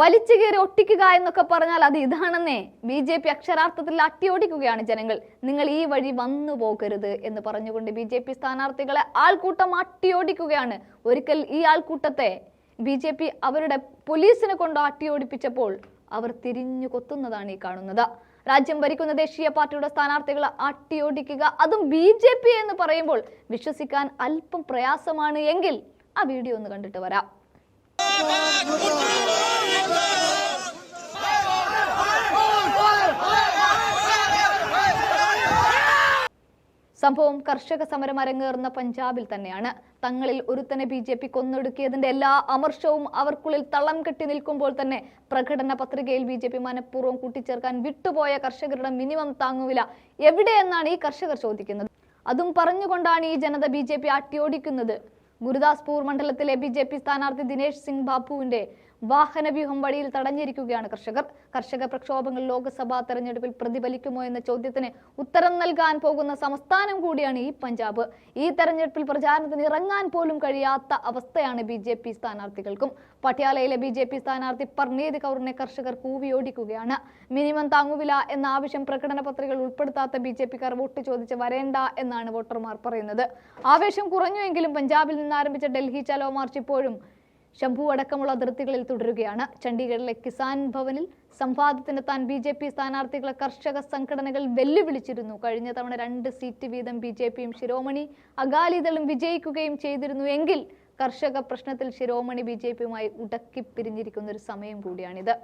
വലിച്ചു കയറി ഒട്ടിക്കുക എന്നൊക്കെ പറഞ്ഞാൽ അത് ഇതാണെന്നേ. ബി ജെ പി അക്ഷരാർത്ഥത്തിൽ അട്ടിയോടിക്കുകയാണ് ജനങ്ങൾ. നിങ്ങൾ ഈ വഴി വന്നു പോകരുത് എന്ന് പറഞ്ഞുകൊണ്ട് ബി ജെ പി സ്ഥാനാർത്ഥികളെ ആൾക്കൂട്ടം അട്ടിയോടിക്കുകയാണ്. ഒരിക്കൽ ഈ ആൾക്കൂട്ടത്തെ ബി ജെ പി അവരുടെ പോലീസിനെ കൊണ്ട് അട്ടിയോടിപ്പിച്ചപ്പോൾ അവർ തിരിഞ്ഞു കൊത്തുന്നതാണ് ഈ കാണുന്നത്. രാജ്യം ഭരിക്കുന്ന ദേശീയ പാർട്ടിയുടെ സ്ഥാനാർത്ഥികളെ അട്ടിയോടിക്കുക അതും ബി ജെ പി എന്ന് പറയുമ്പോൾ വിശ്വസിക്കാൻ അല്പം പ്രയാസമാണ് എങ്കിൽ ആ വീഡിയോ ഒന്ന് കണ്ടിട്ട് വരാം. സംഭവം കർഷക സമരം അരങ്ങേറുന്ന പഞ്ചാബിൽ തന്നെയാണ്. തങ്ങളിൽ ഒരുത്തനെ ബി ജെ പി കൊന്നൊടുക്കിയതിന്റെ എല്ലാ അമർഷവും അവർക്കുള്ളിൽ തളം കെട്ടി നിൽക്കുമ്പോൾ തന്നെ പ്രകടന പത്രികയിൽ ബി ജെ പി മനഃപൂർവം കൂട്ടിച്ചേർക്കാൻ വിട്ടുപോയ കർഷകരുടെ മിനിമം താങ്ങുവില എവിടെയെന്നാണ് ഈ കർഷകർ ചോദിക്കുന്നത്. അതും പറഞ്ഞുകൊണ്ടാണ് ഈ ജനത ബി ജെ പി അട്ടിയോടിക്കുന്നത് ഗുരുദാസ്പൂർ മണ്ഡലത്തിലെ ബി ജെ പി സ്ഥാനാർത്ഥി ദിനേശ് സിംഗ് ബാബുവിന്റെ വാഹനവ്യൂഹം വഴിയിൽ തടഞ്ഞിരിക്കുകയാണ് കർഷകർ. കർഷക പ്രക്ഷോഭങ്ങൾ ലോക്സഭാ തെരഞ്ഞെടുപ്പിൽ പ്രതിഫലിക്കുമോ എന്ന ചോദ്യത്തിന് ഉത്തരം നൽകാൻ പോകുന്ന സംസ്ഥാനം കൂടിയാണ് ഈ പഞ്ചാബ്. ഈ തെരഞ്ഞെടുപ്പിൽ പ്രചാരണത്തിന് ഇറങ്ങാൻ പോലും കഴിയാത്ത അവസ്ഥയാണ് ബി ജെ പി സ്ഥാനാർത്ഥികൾക്കും. പട്യാലയിലെ ബി ജെ പി സ്ഥാനാർത്ഥി പർണീത് കൗറിനെ കർഷകർ കൂവിയോടിക്കുകയാണ്. മിനിമം താങ്ങുവില എന്ന ആവശ്യം പ്രകടന പത്രികകൾ ഉൾപ്പെടുത്താത്ത ബി ജെ പിക്കാർ വോട്ട് ചോദിച്ച് വരേണ്ട എന്നാണ് വോട്ടർമാർ പറയുന്നത്. ആവേശം കുറഞ്ഞുവെങ്കിലും പഞ്ചാബിൽ നിന്ന് ആരംഭിച്ച ഡൽഹി ചലോ മാർച്ച് ഇപ്പോഴും ശംഭു അടക്കമുള്ള അതിർത്തികളിൽ തുടരുകയാണ്. ചണ്ഡീഗഡിലെ കിസാൻ ഭവനിൽ സംവാദത്തിനെത്താൻ ബി ജെ പി സ്ഥാനാർത്ഥികളെ കർഷക സംഘടനകൾ വെല്ലുവിളിച്ചിരുന്നു. കഴിഞ്ഞ തവണ രണ്ട് സീറ്റ് വീതം ബി ജെ പിയും ശിരോമണി അകാലിദളും വിജയിക്കുകയും ചെയ്തിരുന്നു എങ്കിൽ കർഷക പ്രശ്നത്തിൽ ശിരോമണി ബി ജെ പിയുമായി ഉടക്കിപ്പിരിഞ്ഞിരിക്കുന്ന ഒരു സമയം കൂടിയാണിത്.